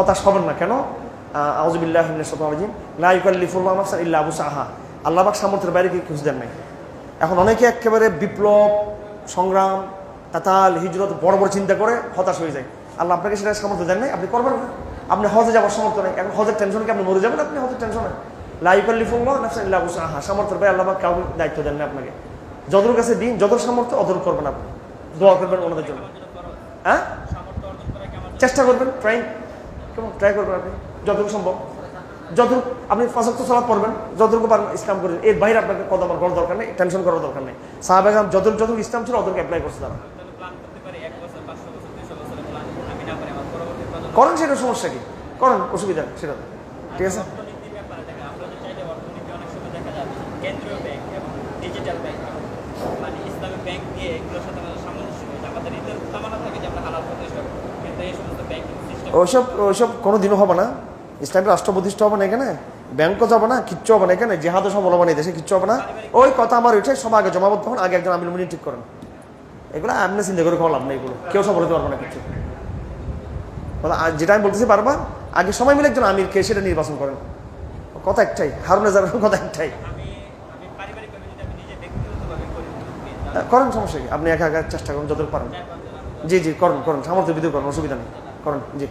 হতাশ হবেন না। কেন? আউজবিল্লাহ রাজিম। লাইকাল্লিফুল্লাহ ইল্লা আবু সাহা আল্লাহ পাক সামর্থ্যের বাইরে কেউ খুঁজ দেন নাই। এখন অনেকে একেবারে বিপ্লব, সংগ্রাম তাতাল হিজরত বড় বড় চিন্তা করে হতাশ হয়ে যায়। আল্লাহ আপনাকে সেটা সামর্থ্য দেন নাই, আপনি করবেন না। আপনি হজে যাওয়ার সামর্থ্য নেই। এখন হজের টেনশন কি? আপনি মরে যাবেন, আপনি হজের টেনশনে লাইকাল্লিফুল্লাহ নাফসান ইল্লা আবু সাহা সামর্থ্যের বাইরে আল্লাহ কাউকে দায়িত্ব দেন না আপনাকে। যতর কাছে দিন যত সামর্থ্য অতর করবেন আপনি। দোয়া করবেন ওনাদের জন্য। হ্যাঁ? চেষ্টা করবেন ট্রাই কেমন? ট্রাই করবেন আপনি, যতটুকু সম্ভব। যতটুকু আপনি ফাঁসক্ত সালাদ পড়বেন, যতটুকু পারেন ইসলাম করে এর বাইরে আপনাকে কদম আর করার দরকার নেই টেনশন করার দরকার নেই। সাহাবেগাম যতটুকু যতটুকু ইসলাম ছিল অতটুকু অ্যাপ্লাই করছে তারা। আমার করেন সেটা সমস্যা কি? করেন, অসুবিধা সেটা ঠিক আছে? আমরা কেন্দ্রীয় ব্যাংক এবং ডিজিটাল ব্যাংক মানে ইসলামী ব্যাংক দিয়ে এগুলোর সাথে ওইসব ওইসব কোনো দিনও হবে না। ইসলামিক রাষ্ট্র প্রতিষ্ঠা হবে না এখানে ব্যাংকও যাবে না কিচ্ছু হবে না এখানে জেহাদও সব হবে না দেশে কিচ্ছু হবে না। ওই কথা আমার ওইটাই সব আগে জমাবদ্ধ হন আগে একজন আমির মুনি ঠিক করেন। এগুলো আপনি চিন্তা করে কোনো লাভ নেই এগুলো। কেউ সব বলতে পারবে না বলে, যেটা আমি বলতেছি বারবার আগে সময় মিলে একজন আমিরকে সেটা নির্বাচন করেন। কথা একটাই হারুন জানার কথা একটাই। করেন সমস্যা কি? আপনি একা একা চেষ্টা করুন যতটুকু পারেন। জি জি করুন করুন সামর্থ্য বিধি করুন অসুবিধা নেই। করেন জি।